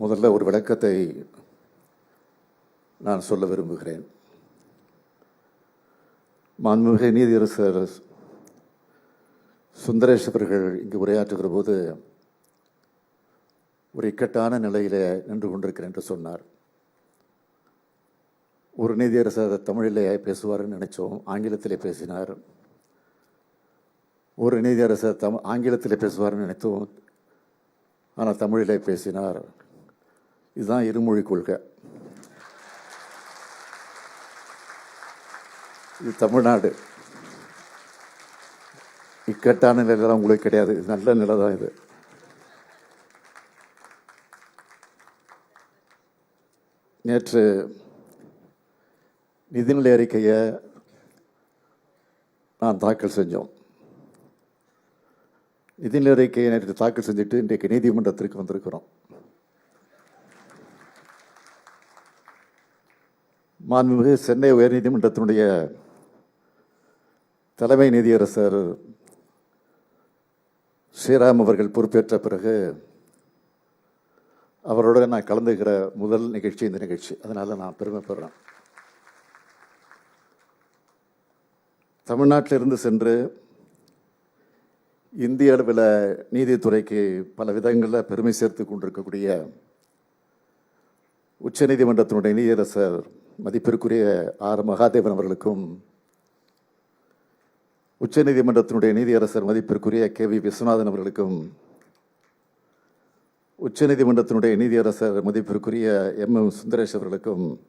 முதல்ல ஒரு விளக்கத்தை நான் சொல்ல விரும்புகிறேன். மாண்புமிகு நீதியரசர் சுந்தரேஷ் அவர்கள் இங்கு உரையாற்றுகிற போது ஒரு இக்கட்டான நிலையிலே நின்று கொண்டிருக்கிறேன் என்று சொன்னார். ஒரு நீதியரசர் தமிழிலே பேசுவார்னு நினைச்சோம் ஆங்கிலத்திலே பேசினார். ஒரு நீதியரசர் தம் ஆங்கிலத்திலே பேசுவார்னு நினைத்தோம் ஆனால் தமிழிலே பேசினார். இதுதான் இருமொழி கொள்கை. இது தமிழ்நாடு. இக்கட்டான நிலையெல்லாம் உங்களுக்கு கிடையாது. இது நல்ல நிலை தான் இது. நேற்று நிதிநிலை அறிக்கையை நான் தாக்கல் செஞ்சோம். நிதிநிலை அறிக்கையை நேற்று தாக்கல் செஞ்சுட்டு இன்றைக்கு நீதிமன்றத்திற்கு வந்திருக்கிறோம். மாண்புமிகு சென்னை உயர்நீதிமன்றத்தினுடைய தலைமை நீதியரசர் ஸ்ரீராம் அவர்கள் பொறுப்பேற்ற பிறகு அவரோட நான் கலந்துக்கிற முதல் நிகழ்ச்சி இந்த நிகழ்ச்சி. அதனால் நான் பெருமைப்படுறேன் தமிழ்நாட்டிலிருந்து சென்று இந்திய அளவில் நீதித்துறைக்கு பல விதங்களில் பெருமை சேர்த்து கொண்டிருக்கக்கூடிய உச்சநீதிமன்றத்தினுடைய நீதியரசர் மதிப்பிற்குரிய ஆர் மகாதேவன் அவர்களுக்கும் உச்சநீதிமன்றத்தினுடைய நீதியரசர் மதிப்பிற்குரிய கே வி விஸ்வநாதன் அவர்களுக்கும் உச்சநீதிமன்றத்தினுடைய நீதியரசர் மதிப்பிற்குரிய எம் எம் சுந்தரேஷ் அவர்களுக்கும்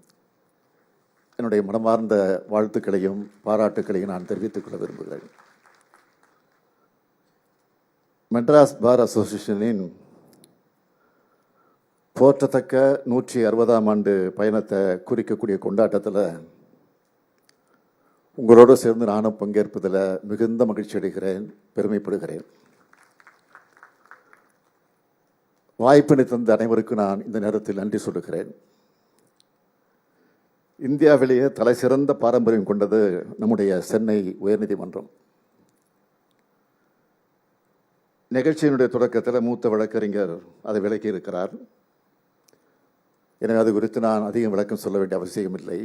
என்னுடைய மனமார்ந்த வாழ்த்துக்களையும் பாராட்டுக்களையும் நான் தெரிவித்துக் கொள்ள விரும்புகிறேன். மெட்ராஸ் பார் அசோசியேஷனின் போற்றத்தக்க நூற்றி அறுபதாம் ஆண்டு பயணத்தை குறிக்கக்கூடிய கொண்டாட்டத்தில் உங்களோடு சேர்ந்து நானும் பங்கேற்பதில் மிகுந்த மகிழ்ச்சி அடைகிறேன் பெருமைப்படுகிறேன். வாய்ப்பினை தந்த அனைவருக்கும் நான் இந்த நேரத்தில் நன்றி சொல்லுகிறேன். இந்தியாவிலேயே தலை சிறந்த பாரம்பரியம் கொண்டது நம்முடைய சென்னை உயர்நீதிமன்றம். நிகழ்ச்சியினுடைய தொடக்கத்தில் மூத்த வழக்கறிஞர் அதை விளக்கி இருக்கிறார் எனவே அது குறித்து நான் அதிகம் விளக்கம் சொல்ல வேண்டிய அவசியமில்லை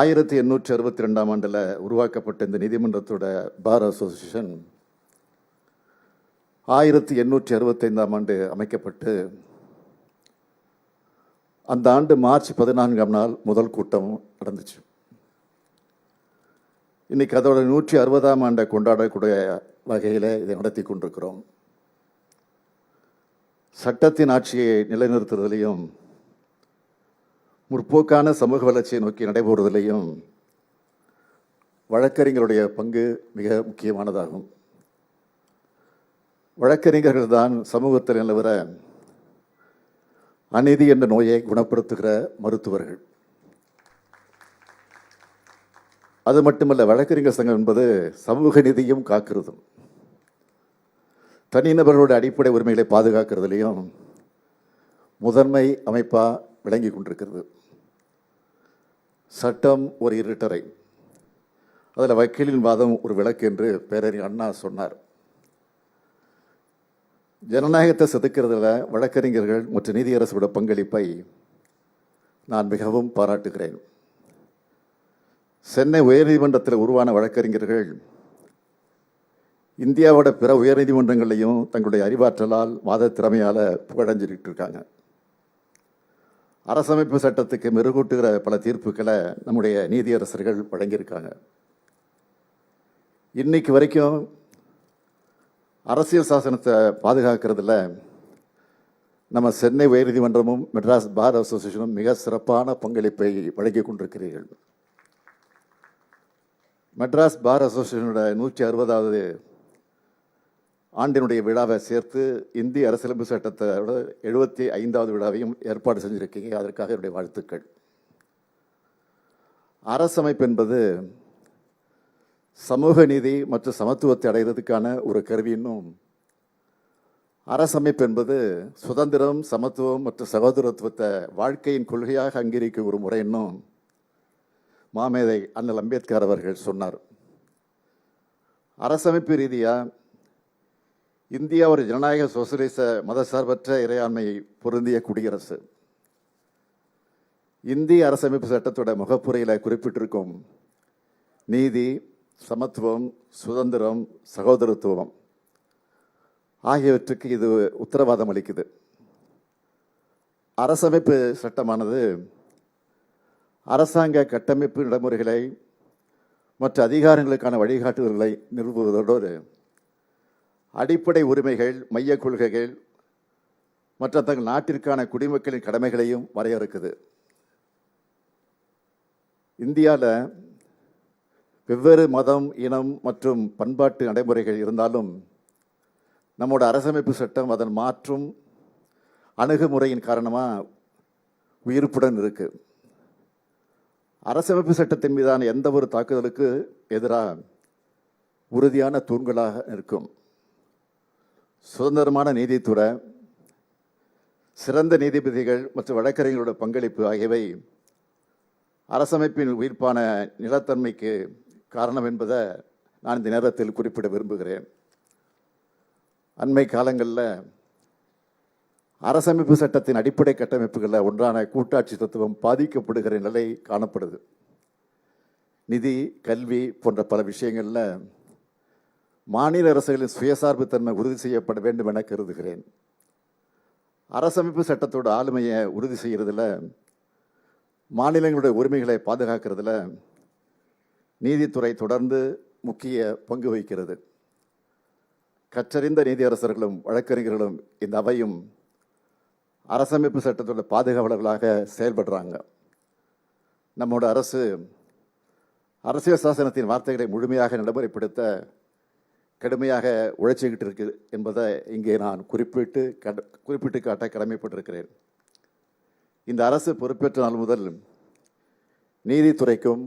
ஆயிரத்தி எண்ணூற்றி அறுபத்தி ரெண்டாம் ஆண்டில் உருவாக்கப்பட்ட இந்த நீதிமன்றத்தோட பார் அசோசியேஷன் ஆயிரத்தி எண்ணூற்றி அறுபத்தைந்தாம் ஆண்டு அமைக்கப்பட்டு அந்த ஆண்டு மார்ச் பதினான்காம் நாள் முதல் கூட்டம் நடந்துச்சு. இன்னைக்கு அதோட நூற்றி அறுபதாம் ஆண்டை கொண்டாடக்கூடிய வகையில் இதை நடத்தி கொண்டிருக்கிறோம். சட்டத்தின் ஆட்சியை நிலைநிறுத்துவதிலையும் முற்போக்கான சமூக வளர்ச்சியை நோக்கி நடைபெறுவதிலையும் வழக்கறிஞருடைய பங்கு மிக முக்கியமானதாகும். வழக்கறிஞர்கள் தான் சமூகத்தில் நிலவர அநீதி என்ற நோயை குணப்படுத்துகிற மருத்துவர்கள். அது மட்டுமல்ல வழக்கறிஞர் சங்கம் என்பது சமூக நீதியும் காக்கிறதும். தனிநபர்களுடைய அடிப்படை உரிமைகளை பாதுகாக்கிறதுலையும் முதன்மை அமைப்பாக விளங்கி கொண்டிருக்கிறது. சட்டம் ஒரு இருட்டறை. அதில் வக்கீலின் வாதம் ஒரு விளக்கு என்று பேரறிஞர் அண்ணா சொன்னார். ஜனநாயகத்தை செதுக்கிறதுல வழக்கறிஞர்கள் மற்றும் நீதியரசோட பங்களிப்பை நான் மிகவும் பாராட்டுகிறேன். சென்னை உயர்நீதிமன்றத்தில் உருவான வழக்கறிஞர்கள் இந்தியாவோட பிற உயர்நீதிமன்றங்களையும் தங்களுடைய அறிவாற்றலால் வாத திறமையால் புகழஞ்சிக்கிட்டு இருக்காங்க. அரசமைப்பு சட்டத்துக்கு மெருகூட்டுகிற பல தீர்ப்புகளை நம்முடைய நீதியரசர்கள் வழங்கியிருக்காங்க. இன்னைக்கு வரைக்கும் அரசியல் சாசனத்தை பாதுகாக்கிறதுல நம்ம சென்னை உயர்நீதிமன்றமும் மெட்ராஸ் பார் அசோசியேஷனும் மிக சிறப்பான பங்களிப்பை வழங்கி கொண்டிருக்கிறீர்கள். மெட்ராஸ் பார் அசோசியேஷனோட நூற்றி அறுபதாவது ஆண்டினுடைய விழாவை சேர்த்து இந்திய அரசியலமைப்பு சட்டத்தோட எழுபத்தி ஐந்தாவது விழாவையும் ஏற்பாடு செஞ்சுருக்கீங்க. அதற்காக என்னுடைய வாழ்த்துக்கள். அரசமைப்பு என்பது சமூக நீதி மற்றும் சமத்துவத்தை அடைகிறதுக்கான ஒரு கருவின்னும் அரசமைப்பு என்பது சுதந்திரம் சமத்துவம் மற்றும் சகோதரத்துவத்தை வாழ்க்கையின் கொள்கையாக அங்கீகரிக்கும் ஒரு முறை மாமேதை அண்ணல் அம்பேத்கர் அவர்கள் சொன்னார். அரசமைப்பு ரீதியாக இந்தியா ஒரு ஜனநாயக சோசியலிச மதசார்பற்ற இறையாண்மை பொருந்திய குடியரசு. இந்திய அரசமைப்பு சட்டத்தோட முகப்புரையில் குறிப்பிட்டிருக்கும் நீதி சமத்துவம் சுதந்திரம் சகோதரத்துவம் ஆகியவற்றுக்கு இது உத்தரவாதம் அளிக்குது. அரசமைப்பு சட்டமானது அரசாங்க கட்டமைப்பு நடைமுறைகளை மற்ற அதிகாரங்களுக்கான வழிகாட்டுதல்களை நிறுவுவதோடு அடிப்படை உரிமைகள் மையக் கொள்கைகள் மற்ற தங்கள் நாட்டிற்கான குடிமக்களின் கடமைகளையும் வரையறுக்குது. இந்தியாவில் வெவ்வேறு மதம் இனம் மற்றும் பண்பாட்டு நடைமுறைகள் இருந்தாலும் நம்மோட அரசமைப்பு சட்டம் அதன் மாற்றும் அணுகுமுறையின் காரணமாக உயிர்ப்புடன் இருக்குது அரசமைப்பு சட்டத்தின் மீதான எந்த ஒரு தாக்குதலுக்கு எதிராக உறுதியான தூண்களாக இருக்கும். சுதந்திரமான நீதித்துறை சிறந்த நீதிபதிகள் மற்றும் வழக்கறிஞர்களோட பங்களிப்பு ஆகியவை அரசமைப்பின் உயிர்ப்பான நிலத்தன்மைக்கு காரணம் என்பதை நான் இந்த நேரத்தில் குறிப்பிட விரும்புகிறேன். அண்மை காலங்களில் அரசமைப்பு சட்டத்தின் அடிப்படை கட்டமைப்புகளில் ஒன்றான கூட்டாட்சி தத்துவம் பாதிக்கப்படுகிற நிலை காணப்படுது. நிதி கல்வி போன்ற பல விஷயங்களில் மாநில அரசுகளின் சுயசார்பு தன்மை உறுதி செய்யப்பட வேண்டும் என கருதுகிறேன். அரசமைப்பு சட்டத்தோட ஆளுமையை உறுதி செய்கிறதுல மாநிலங்களுடைய உரிமைகளை பாதுகாக்கிறதுல நீதித்துறை தொடர்ந்து முக்கிய பங்கு வகிக்கிறது. கற்றறிந்த நீதியரசர்களும் வழக்கறிஞர்களும் இந்த அவையும் அரசமைப்பு சட்டத்தோட பாதுகாவலர்களாக செயல்படுறாங்க. நம்மோட அரசு அரசியல் சாசனத்தின் வார்த்தைகளை முழுமையாக நடைமுறைப்படுத்த கடுமையாக உழைச்சிக்கிட்டு இருக்கு என்பதை இங்கே நான் குறிப்பிட்டு கட குறிப்பிட்டு காட்ட கடமைப்பட்டிருக்கிறேன். இந்த அரசு பொறுப்பேற்ற நாள் முதல் நீதித்துறைக்கும்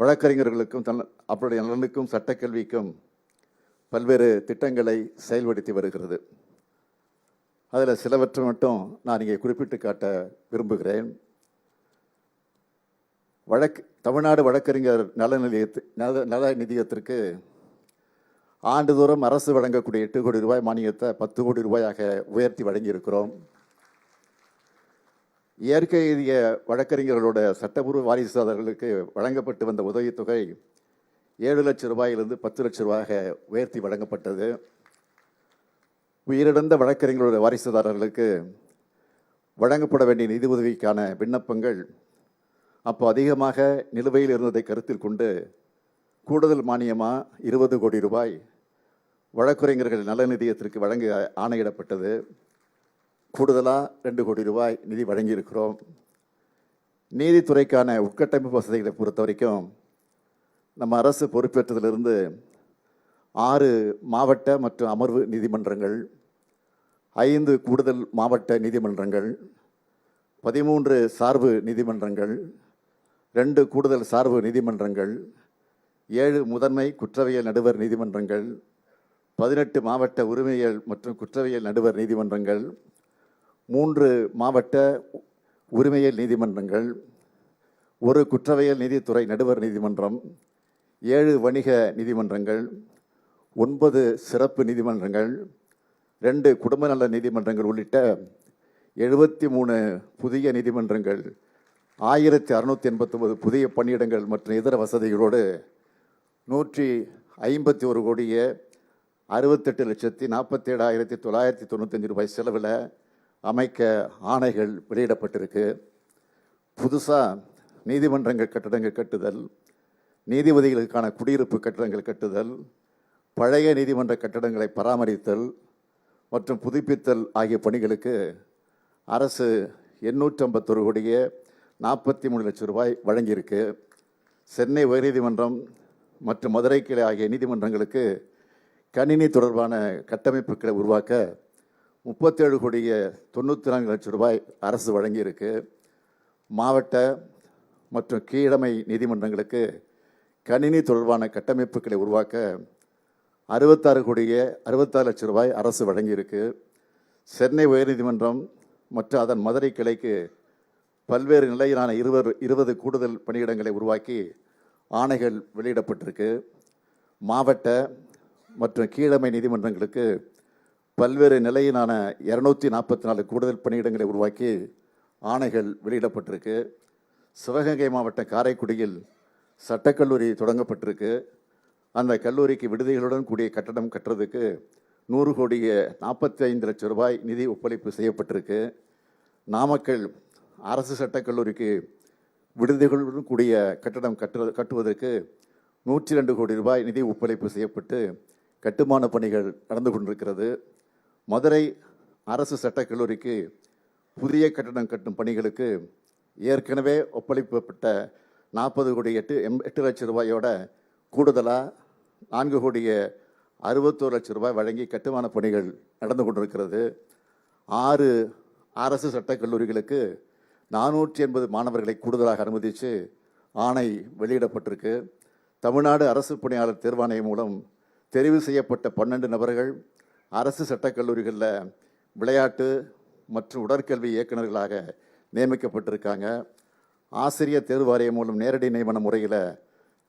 வழக்கறிஞர்களுக்கும் தன் அவருடைய நலனுக்கும் சட்டக்கல்விக்கும் பல்வேறு திட்டங்களை செயல்படுத்தி வருகிறது. அதில் சிலவற்றை மட்டும் நான் இங்கே குறிப்பிட்டு காட்ட விரும்புகிறேன். வழக்கு தமிழ்நாடு வழக்கறிஞர் நல நிலையத்து நல நல நிதியத்திற்கு ஆண்டுதோறும் அரசு வழங்கக்கூடிய எட்டு கோடி ரூபாய் மானியத்தை பத்து கோடி ரூபாயாக உயர்த்தி வழங்கியிருக்கிறோம். இயற்கை எய்திய வழக்கறிஞர்களோட சட்டபூர்வ வாரிசுதாரர்களுக்கு வழங்கப்பட்டு வந்த உதவித்தொகை ஏழு லட்சம் ரூபாயிலிருந்து பத்து லட்சம் ரூபாயாக உயர்த்தி வழங்கப்பட்டது. உயிரிழந்த வழக்கறிஞர்களோட வாரிசுதாரர்களுக்கு வழங்கப்பட வேண்டிய நிதி உதவிக்கான விண்ணப்பங்கள் அப்போ அதிகமாக நிலுவையில் இருந்ததை கருத்தில் கொண்டு கூடுதல் மானியமாக இருபது கோடி ரூபாய் வழக்குரைஞர்கள் நல நிதியத்திற்கு வழங்க ஆணையிடப்பட்டது. கூடுதலாக ரெண்டு கோடி ரூபாய் நிதி வழங்கியிருக்கிறோம். நீதித்துறைக்கான உட்கட்டமைப்பு வசதிகளை பொறுத்த வரைக்கும் நம்ம அரசு பொறுப்பேற்றதிலிருந்து ஆறு மாவட்ட மற்றும் அமர்வு நீதிமன்றங்கள் ஐந்து கூடுதல் மாவட்ட நீதிமன்றங்கள் பதிமூன்று சார்பு நீதிமன்றங்கள் ரெண்டு கூடுதல் சார்பு நீதிமன்றங்கள் ஏழு முதன்மை குற்றவியல் நடுவர் நீதிமன்றங்கள் பதினெட்டு மாவட்ட உரிமையியல் மற்றும் குற்றவியல் நடுவர் நீதிமன்றங்கள் மூன்று மாவட்ட உரிமையியல் நீதிமன்றங்கள் ஒரு குற்றவியல் நீதித்துறை நடுவர் நீதிமன்றம் ஏழு வணிக நீதிமன்றங்கள் ஒன்பது சிறப்பு நீதிமன்றங்கள் ரெண்டு குடும்ப நல நீதிமன்றங்கள் உள்ளிட்ட எழுபத்தி மூணு புதிய நீதிமன்றங்கள் ஆயிரத்தி அறுநூற்றி எண்பத்தொம்பது புதிய பணியிடங்கள் மற்றும் இதர வசதிகளோடு நூற்றி ஐம்பத்தி ஒரு கோடியே அறுபத்தெட்டு லட்சத்தி நாற்பத்தேழாயிரத்தி தொள்ளாயிரத்தி தொண்ணூத்தஞ்சு ரூபாய் செலவில் அமைக்க ஆணைகள் வெளியிடப்பட்டிருக்கு. புதுசாக நீதிமன்றங்கள் கட்டடங்கள் கட்டுதல் நீதிபதிகளுக்கான குடியிருப்பு கட்டடங்கள் கட்டுதல் பழைய நீதிமன்ற கட்டடங்களை பராமரித்தல் மற்றும் புதுப்பித்தல் ஆகிய பணிகளுக்கு அரசு எண்ணூற்றம்பத்தொரு கோடியே நாற்பத்தி மூணு லட்சம் ரூபாய் வழங்கியிருக்கு. சென்னை உயர்நீதிமன்றம் மற்றும் மதுரை கிளை ஆகிய நீதிமன்றங்களுக்கு கணினி தொடர்பான கட்டமைப்புகளை உருவாக்க முப்பத்தேழு கோடிய தொண்ணூற்றி நான்கு லட்சம் ரூபாய் அரசு வழங்கியிருக்கு. மாவட்ட மற்றும் கீழமை நீதிமன்றங்களுக்கு கணினி தொடர்பான கட்டமைப்புகளை உருவாக்க அறுபத்தாறு கோடிய அறுபத்தாறு லட்சம் ரூபாய் அரசு வழங்கியிருக்கு. சென்னை உயர்நீதிமன்றம் மற்றும் அதன் மதுரை கிளைக்கு பல்வேறு நிலையிலான இருவர் இருபது கூடுதல் பணியிடங்களை உருவாக்கி ஆணைகள் வெளியிடப்பட்டிருக்கு. மாவட்ட மற்றும் கீழமை நீதிமன்றங்களுக்கு பல்வேறு நிலையிலான இரநூத்தி நாற்பத்தி நாலு கூடுதல் பணியிடங்களை உருவாக்கி ஆணைகள் வெளியிடப்பட்டிருக்கு. சிவகங்கை மாவட்ட காரைக்குடியில் சட்டக்கல்லூரி தொடங்கப்பட்டிருக்கு. அந்த கல்லூரிக்கு விடுதிகளுடன் கூடிய கட்டடம் கட்டுறதுக்கு நூறு கோடிய நாற்பத்தி ஐந்து லட்சம் ரூபாய் நிதி ஒப்பளிப்பு செய்யப்பட்டிருக்கு. நாமக்கல் அரசு சட்டக்கல்லூரிக்கு விடுதிகளுடன் கூடிய கட்டடம் கட்டுறது கட்டுவதற்கு நூற்றி ரெண்டு கோடி ரூபாய் நிதி ஒப்பளிப்பு செய்யப்பட்டு கட்டுமான பணிகள் நடந்து கொண்டிருக்கிறது. மதுரை அரசு சட்டக்கல்லூரிக்கு புதிய கட்டடம் கட்டும் பணிகளுக்கு ஏற்கனவே ஒப்பளிக்கப்பட்ட நாற்பது கோடி எட்டு எம் எட்டு லட்சம் ரூபாயோட கூடுதலாக நான்கு கோடிய அறுபத்தோரு லட்சம் ரூபாய் வழங்கி கட்டுமான பணிகள் நடந்து கொண்டிருக்கிறது. ஆறு அரசு சட்டக் கல்லூரிகளுக்கு நானூற்றி எண்பது மாணவர்களை கூடுதலாக அனுமதித்து ஆணை வெளியிடப்பட்டிருக்கு. தமிழ்நாடு அரசு பணியாளர் தேர்வாணையம் மூலம் தெரிவு செய்யப்பட்ட பன்னெண்டு நபர்கள் அரசு சட்டக்கல்லூரிகளில் விளையாட்டு மற்றும் உடற்கல்வி இயக்குநர்களாக நியமிக்கப்பட்டிருக்காங்க. ஆசிரியர் தேர்வு வாரியம் மூலம் நேரடி நியமன முறையில்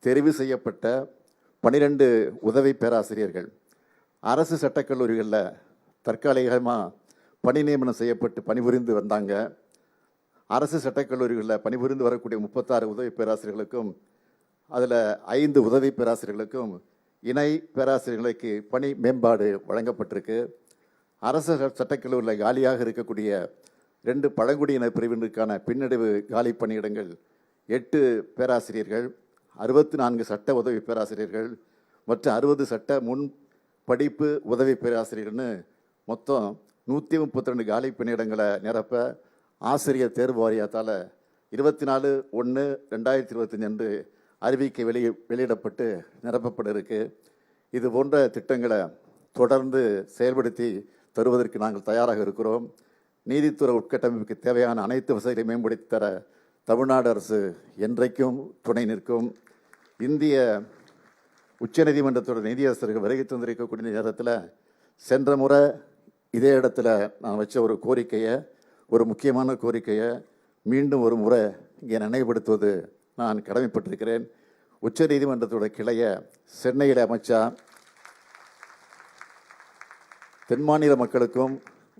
தெரிவு செய்யப்பட்ட பனிரெண்டு உதவி பேராசிரியர்கள். அரசு சட்டக்கல்லூரிகளில் தற்காலிகமாக பணி நியமனம் செய்யப்பட்டு பணிபுரிந்து வந்தாங்க. அரசு சட்டக்கல்லூரிகளில் பணிபுரிந்து வரக்கூடிய முப்பத்தாறு உதவி பேராசிரியர்களுக்கும் அதில் ஐந்து உதவி பேராசிரியர்களுக்கும் இணை பேராசிரியர்களுக்கு பணி மேம்பாடு வழங்கப்பட்டிருக்கு. அரசு ச- சட்டக்கல்லூரியில் காலியாக இருக்கக்கூடிய ரெண்டு பழங்குடியினர் பிரிவினருக்கான பின்னடைவு காலி பணியிடங்கள் எட்டு பேராசிரியர்கள் அறுபத்தி நான்கு சட்ட உதவி பேராசிரியர்கள் மற்றும் அறுபது சட்ட முன் படிப்பு உதவி பேராசிரியர்கள்னு மொத்தம் நூற்றி முப்பத்தி ரெண்டு காலி பணியிடங்களை நிரப்ப ஆசிரியர் தேர்வு வாரியத்தால் இருபத்தி நாலு ஒன்று ரெண்டாயிரத்தி இருபத்தஞ்சு அன்று அறிவிக்கை வெளியே வெளியிடப்பட்டு நிரப்பப்பட இருக்கு இது போன்ற திட்டங்களை தொடர்ந்து செயல்படுத்தி தருவதற்கு நாங்கள் தயாராக இருக்கிறோம். நீதித்துறை உட்கட்டமைப்புக்கு தேவையான அனைத்து வசதிகளையும் மேம்படுத்தி தர தமிழ்நாடு அரசு என்றைக்கும் துணை நிற்கும். இந்திய உச்சநீதிமன்றத்தோட நீதியரசர்கள் வருகை தந்திருக்கக்கூடிய நேரத்தில் சென்ற முறை இதே இடத்துல நான் வச்ச ஒரு கோரிக்கையை ஒரு முக்கியமான கோரிக்கையை மீண்டும் ஒரு முறை இங்கே நினைவுபடுத்துவது நான் கடமைப்பட்டிருக்கிறேன். உச்ச நீதிமன்றத்தோட கிளையை சென்னையில் அமைச்சா தென் மாநில மக்களுக்கும்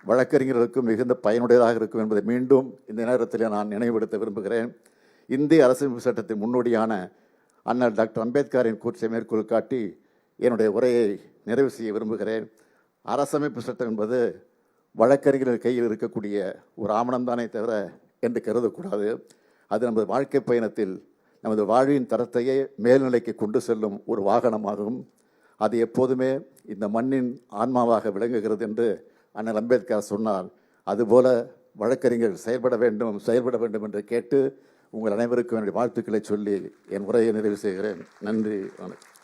வழக்கறிஞர்களுக்கும் மிகுந்த பயனுடையதாக இருக்கும் என்பதை மீண்டும் இந்த நேரத்தில் நான் நினைவுபடுத்த விரும்புகிறேன். இந்திய அரசமைப்பு சட்டத்தின் முன்னோடியான அண்ணல் டாக்டர் அம்பேத்கரின் கூற்றை மேற்கோள் காட்டி என்னுடைய உரையை நிறைவு செய்ய விரும்புகிறேன். அரசமைப்பு சட்டம் என்பது வழக்கறிஞர்கள் கையில் இருக்கக்கூடிய ஒரு ஆவணம்தானே தவிர என்று கருதக்கூடாது. அது நமது வாழ்க்கை பயணத்தில் நமது வாழ்வின் தரத்தையே மேல்நிலைக்கு கொண்டு செல்லும் ஒரு வாகனமாகும். அது எப்போதுமே இந்த மண்ணின் ஆன்மாவாக விளங்குகிறது என்று அண்ணல் அம்பேத்கர் சொன்னார். அதுபோல வழக்கறிஞர்கள் செயல்பட வேண்டும் செயல்பட வேண்டும் என்று கேட்டு உங்கள் அனைவருக்கும் என்னுடைய வாழ்த்துக்களை சொல்லி என் உரையை நிறைவு செய்கிறேன். நன்றி வணக்கம்.